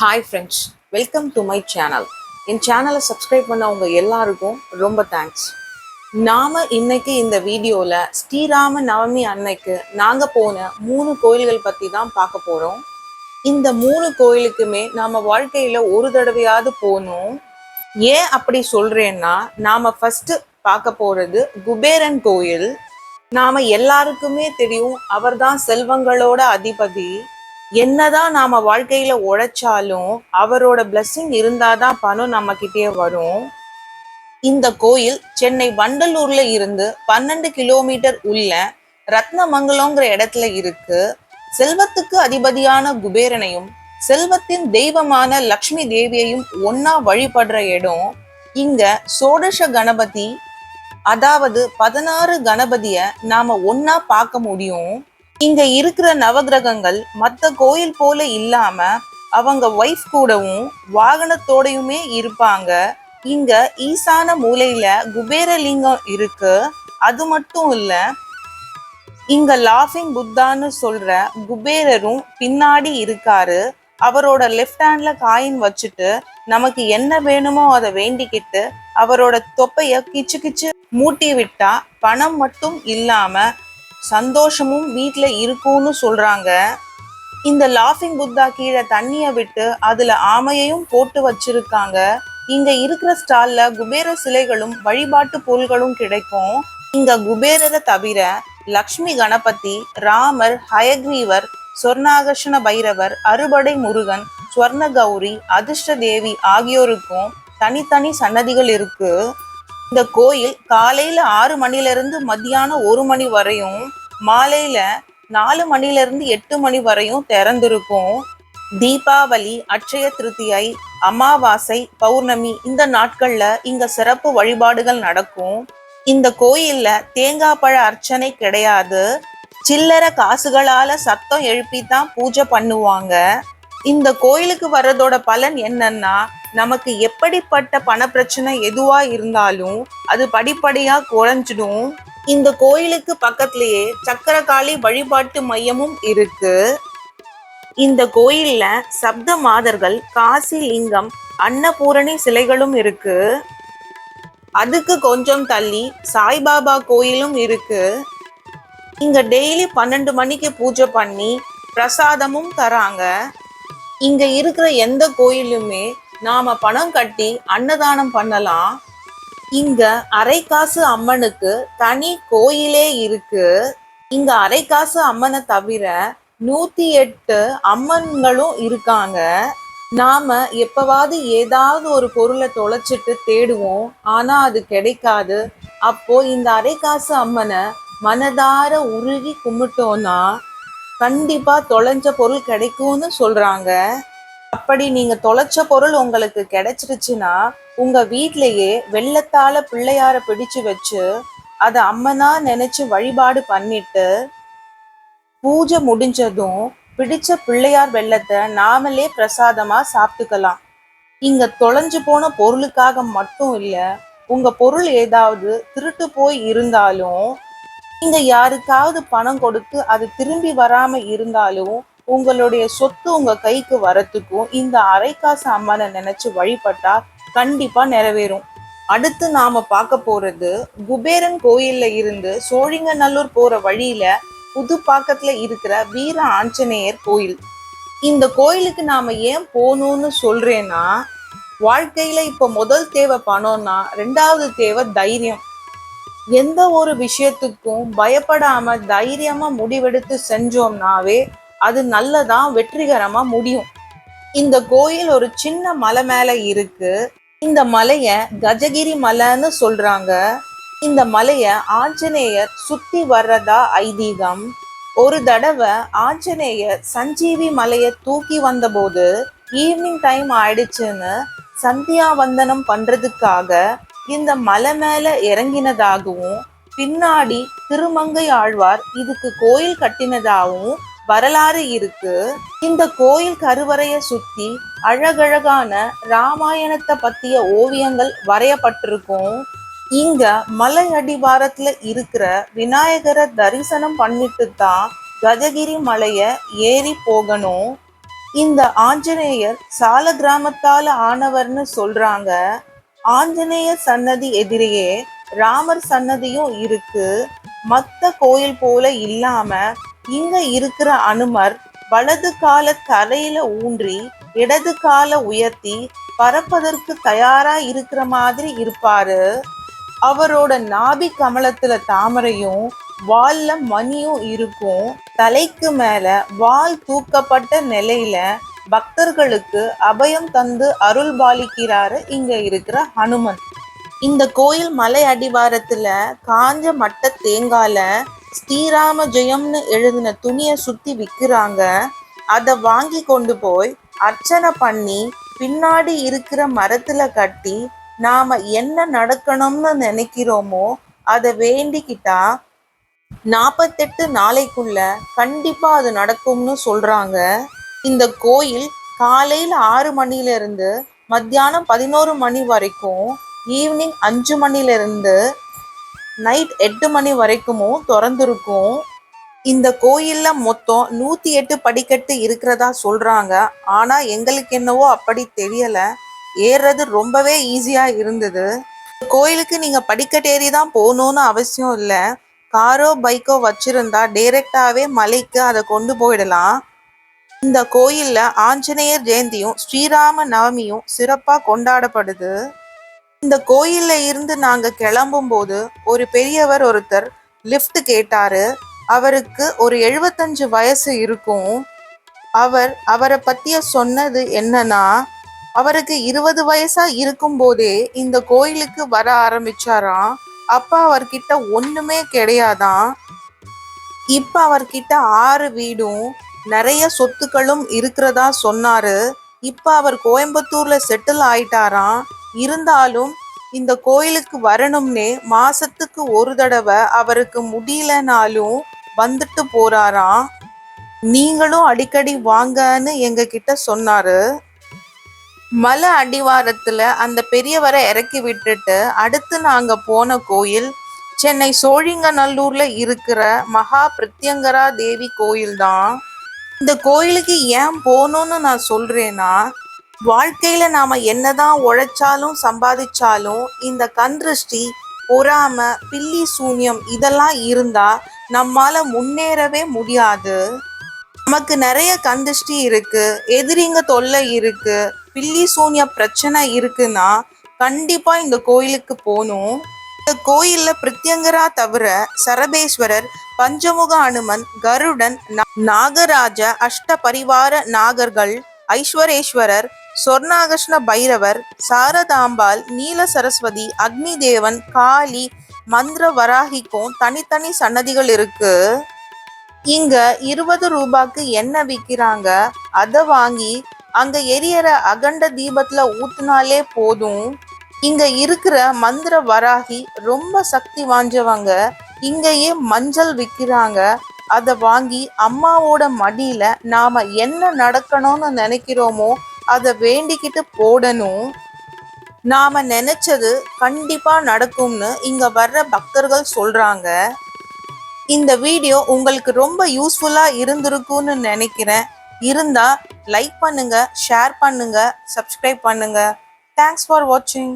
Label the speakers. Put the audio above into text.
Speaker 1: Hi friends welcome to my channel என் சேனலை subscribe பண்ணவங்க எல்லாருக்கும் ரொம்ப தேங்க்ஸ் நாம் இன்னைக்கு இந்த வீடியோவில் ஸ்ரீராம நவமி அன்னைக்கு நாங்கள் போன மூணு கோயில்கள் பற்றி தான் பார்க்க போகிறோம் இந்த மூணு கோயிலுக்குமே நாம் வாழ்க்கையில் ஒரு தடவையாவது போகணும். ஏன் அப்படி சொல்கிறேன்னா நாம் ஃபஸ்ட்டு பார்க்க போகிறது குபேரன் கோயில். நாம் எல்லாருக்குமே தெரியும் அவர்தான் செல்வங்களோட அதிபதி. என்னதான் நாம வாழ்க்கையில உழைச்சாலும் அவரோட பிளஸ்ஸிங் இருந்தாதான் பணம் நம்ம கிட்டே வரும். இந்த கோயில் சென்னை வண்டலூர்ல இருந்து பன்னெண்டு கிலோமீட்டர் உள்ள ரத்னமங்கலங்கிற இடத்துல இருக்கு. செல்வத்துக்கு அதிபதியான குபேரனையும் செல்வத்தின் தெய்வமான லக்ஷ்மி தேவியையும் ஒன்னா வழிபடுற இடம். இங்க சோடச கணபதி அதாவது பதினாறு கணபதிய நாம ஒன்னா பார்க்க முடியும். இங்க இருக்கிற நவகிரகங்கள் மத்த கோயில் போல இல்லாம அவங்க ஒய்ஃப் கூடவும் வாகனத்தோடையுமே இருப்பாங்க. இங்க ஈசான மூலையில குபேரலிங்கம் இருக்கு. அது மட்டும் இல்ல இங்க லாஃபிங் புத்தான்னு சொல்ற குபேரரும் பின்னாடி இருக்காரு. அவரோட லெஃப்ட் ஹேண்ட்ல காயின் வச்சுட்டு நமக்கு என்ன வேணுமோ அதை வேண்டிக்கிட்டு அவரோட தொப்பைய கிச்சு கிச்சு மூட்டி விட்டா பணம் மட்டும் இல்லாம சந்தோஷமும் வீட்டில் இருக்கும்னு சொல்றாங்க. இந்த லாஃபிங் புத்தா கீழே தண்ணிய விட்டு அதுல ஆமையையும் போட்டு வச்சிருக்காங்க. இங்க இருக்கிற ஸ்டால்ல குபேர சிலைகளும் வழிபாட்டு பொருள்களும் கிடைக்கும். இங்க குபேரரை தவிர லக்ஷ்மி கணபதி ராமர் ஹயக்ரீவர் சொர்ணாகர்ஷண பைரவர் அறுபடை முருகன் ஸ்வர்ண கௌரி அதிர்ஷ்ட தேவி ஆகியோருக்கும் தனித்தனி சன்னதிகள் இருக்கு. இந்த கோயில் காலையில ஆறு மணில இருந்து மத்தியானம் ஒரு மணி வரையும் மாலையில நாலு மணில இருந்து எட்டு மணி வரையும் திறந்திருக்கும். தீபாவளி அட்சய திருத்தியை அமாவாசை பௌர்ணமி இந்த நாட்கள்ல இங்க சிறப்பு வழிபாடுகள் நடக்கும். இந்த கோயில்ல தேங்காய் பழ அர்ச்சனை கிடையாது. சில்லறை காசுகளால சத்தம் எழுப்பி தான் பூஜை பண்ணுவாங்க. இந்த கோயிலுக்கு வர்றதோட பலன் என்னன்னா நமக்கு எப்படிப்பட்ட பண பிரச்சனை எதுவா இருந்தாலும் அது படிப்படியா குறைஞ்சிடும். இந்த கோயிலுக்கு பக்கத்திலேயே சக்கரகாளி வழிபாட்டு மையமும் இருக்கு. இந்த கோயில்ல சப்த மாதர்கள் காசி லிங்கம் அன்னபூரணி சிலைகளும் இருக்கு. அதுக்கு கொஞ்சம் தள்ளி சாய்பாபா கோயிலும் இருக்கு. இங்க டெய்லி பன்னெண்டு மணிக்கு பூஜை பண்ணி பிரசாதமும் தராங்க. இங்க இருக்கிற எந்த கோயிலுமே நாம பணம் கட்டி அன்னதானம் பண்ணலாம். இங்க அரைக்காசு அம்மனுக்கு தனி கோயிலே இருக்கு. இங்க அரைக்காசு அம்மனை தவிர நூத்தி எட்டு அம்மன்களும் இருக்காங்க. நாம எப்பவாவது ஏதாவது ஒரு பொருளை தொலைச்சிட்டு தேடுவோம். ஆனா அது கிடைக்காது. அப்போ இந்த அரைக்காசு அம்மனை மனதார உருகி கும்பிட்டோம்னா கண்டிப்பா தொலைஞ்ச பொருள் கிடைக்கும்னு சொல்றாங்க. அப்படி நீங்க தொலைச்ச பொருள் உங்களுக்கு கிடைச்சிருச்சுன்னா உங்க வீட்லயே வெள்ளத்தால பிள்ளையார பிடிச்சு வச்சு அதை அம்மனா நினைச்சு வழிபாடு பண்ணிட்டு பூஜை முடிஞ்சதும் பிடிச்ச பிள்ளையார் வெள்ளத்தை நாமளே பிரசாதமா சாப்பிட்டுக்கலாம். இங்க தொலைஞ்சு போன பொருளுக்காக மட்டும் இல்ல உங்க பொருள் ஏதாவது திருட்டு போய் இருந்தாலும் நீங்க யாருக்காவது பணம் கொடுத்து அது திரும்பி வராம இருந்தாலும் உங்களுடைய சொத்து உங்க கைக்கு வரத்துக்கும் இந்த அரைக்காசு அம்மனை நினைச்சு வழிபட்டா கண்டிப்பா நிறைவேறும். அடுத்து நாம பார்க்க போறது குபேரன் கோயில்ல இருந்து சோழிங்கநல்லூர் போற வழியில புதுப்பாக்கத்துல இருக்கிற வீர ஆஞ்சநேயர் கோயில். இந்த கோயிலுக்கு நாம ஏன் போகணும்னு சொல்றேன்னா வாழ்க்கையில இப்ப முதல் தேவை பணம்னா ரெண்டாவது தேவை தைரியம். எந்த ஒரு விஷயத்துக்கும் பயப்படாம தைரியமா முடிவெடுத்து செஞ்சோம்னாவே அது நல்லதா வெற்றிகரமா முடியும். இந்த கோயில் ஒரு சின்ன மலை மேல இருக்கு. இந்த மலைய கஜகிரி மலைன்னு சொல்றாங்க. இந்த மலைய ஆஞ்சநேயர் சுத்தி வர்றதா ஐதீகம்? ஒரு தடவை ஆஞ்சநேயர் சஞ்சீவி மலைய தூக்கி வந்தபோது ஈவினிங் டைம் ஆயிடுச்சுன்னு சந்தியா வந்தனம் பண்றதுக்காக இந்த மலை மேல இறங்கினதாகவும் பின்னாடி திருமங்கை ஆழ்வார் இதுக்கு கோயில் கட்டினதாகவும் வரலாறு இருக்கு. இந்த கோயில் கருவறைய சுத்தி அழகழகான ராமாயணத்தை பத்திய ஓவியங்கள் வரையப்பட்டிருக்கும். இங்க மலை அடிவாரத்துல இருக்கிற விநாயகரை தரிசனம் பண்ணிட்டு தான் கஜகிரி மலைய ஏறி போகணும். இந்த ஆஞ்சநேயர் சால கிராமத்தால ஆனவர்னு சொல்றாங்க. ஆஞ்சநேயர் சன்னதி எதிரியே ராமர் சன்னதியும் இருக்கு. மத்த கோயில் போல இல்லாம இங்க இருக்கிற அனுமர் வலது கால தரையில ஊன்றி இடது கால உயர்த்தி பறப்பதற்கு தயாரா இருக்கிற மாதிரி இருப்பாரு. அவரோட நாபி கமலத்துல தாமரையும் வால்ல மணியும் இருக்கும். தலைக்கு மேல வால் தூக்கப்பட்ட நிலையில பக்தர்களுக்கு அபயம் தந்து அருள் பாலிக்கிறாரு இங்க இருக்கிற ஹனுமன். இந்த கோயில் மலை அடிவாரத்துல காஞ்ச மட்ட தேங்கால ஸ்ரீராம ஜெயம்னு எழுதின துணியை சுத்தி விக்கிறாங்க. அதை வாங்கி கொண்டு போய் அர்ச்சனை பண்ணி பின்னாடி இருக்கிற மரத்துல கட்டி நாம என்ன நடக்கணும்னு நினைக்கிறோமோ அதை வேண்டிக்கிட்டா நாற்பத்தெட்டு நாளைக்குள்ள கண்டிப்பா அது நடக்கும்னு சொல்றாங்க. இந்த கோயில் காலையில ஆறு மணில இருந்து மத்தியானம் பதினோரு மணி வரைக்கும் ஈவினிங் அஞ்சு மணில இருந்து நைட் எட்டு மணி வரைக்குமும் திறந்திருக்கும். இந்த கோயில்ல மொத்தம் நூத்தி எட்டு படிக்கட்டு இருக்கிறதா சொல்றாங்க. ஆனா எங்களுக்கு என்னவோ அப்படி தெரியல. ஏறுறது ரொம்பவே ஈஸியா இருந்தது. கோயிலுக்கு நீங்க படிக்கட்டேறி தான் போகணும்னு அவசியம் இல்லை. காரோ பைக்கோ வச்சிருந்தா டைரெக்டாவே மலைக்கு அதை கொண்டு போயிடலாம். இந்த கோயில்ல ஆஞ்சநேயர் ஜெயந்தியும் ஸ்ரீராம நவமியும் சிறப்பாக கொண்டாடப்படுது. இந்த கோயில்ல இருந்து நாங்க கிளம்பும் போது ஒரு பெரியவர் ஒருத்தர் லிஃப்ட் கேட்டாரு. அவருக்கு ஒரு எழுபத்தஞ்சு வயசு இருக்கும். அவர் அவரை பத்திய சொன்னது என்னன்னா அவருக்கு இருபது வயசா இருக்கும் போதே இந்த கோயிலுக்கு வர ஆரம்பிச்சாராம். அப்ப அவர்கிட்ட ஒண்ணுமே கிடையாதான் இப்ப அவர்கிட்ட ஆறு வீடும் நிறைய சொத்துக்களும் இருக்கிறதா சொன்னாரு. இப்ப அவர் கோயம்புத்தூர்ல செட்டில் ஆயிட்டாராம். இருந்தாலும் இந்த கோயிலுக்கு வரணும்னே மாசத்துக்கு ஒரு தடவை அவருக்கு முடியலனாலும் வந்துட்டு போறாராம் நீங்களும் அடிக்கடி வாங்கன்னு எங்க கிட்ட சொன்னாரு. மலை அடிவாரத்துல அந்த பெரியவரை இறக்கி விட்டுட்டு அடுத்து நாங்க போன கோயில் சென்னை சோழிங்கநல்லூர்ல இருக்கிற மகா பிரத்யங்கரா தேவி கோயில் தான் இந்த கோயிலுக்கு ஏன் போகணும்னு நான் சொல்றேன்னா வாழ்க்கையில நாம என்னதான் உழைச்சாலும் சம்பாதிச்சாலும் இந்த கந்திருஷ்டி பொறாம பில்லி சூன்யம் இதெல்லாம் இருந்தா நம்மால முன்னேறவே முடியாது. நமக்கு நிறைய கந்திஷ்டி இருக்கு எதிரிங்க தொல்லை இருக்கு பில்லி சூன்ய பிரச்சனை இருக்குன்னா கண்டிப்பா இந்த கோயிலுக்கு போகணும். இந்த கோயில்ல பிரத்யங்கரா தவிர சரபேஸ்வரர் பஞ்சமுக அனுமன் கருடன் நாகராஜ அஷ்ட பரிவார நாகர்கள் ஐஸ்வரேஸ்வரர் சொர்ணாகர்ஷ்ண பைரவர் சாரதாம்பாள் நீல சரஸ்வதி அக்னி தேவன் காளி மந்திர வராகிக்கும் தனித்தனி சன்னதிகள் இருக்கு. இங்க இருபது ரூபாய்க்கு எண்ணெய் விற்கிறாங்க அதை வாங்கி அங்க எரியற அகண்ட தீபத்துல ஊத்துனாலே போதும். இங்க இருக்கிற மந்திர வராகி ரொம்ப சக்தி வாஞ்சவங்க இங்கேயே மஞ்சள் விற்கிறாங்க அதை வாங்கி அம்மாவோட மடியில நாம என்ன நடக்கணும்னு நினைக்கிறோமோ அதை வேண்டிக்கிட்டு போடணும். நாம நினைச்சது கண்டிப்பா நடக்கும்னு இங்க வர்ற பக்தர்கள் சொல்றாங்க. இந்த வீடியோ உங்களுக்கு ரொம்ப யூஸ்ஃபுல்லா இருந்திருக்கும்னு நினைக்கிறேன். இருந்தா லைக் பண்ணுங்க ஷேர் பண்ணுங்க சப்ஸ்கிரைப் பண்ணுங்க. தேங்க்ஸ் ஃபார் வாட்சிங்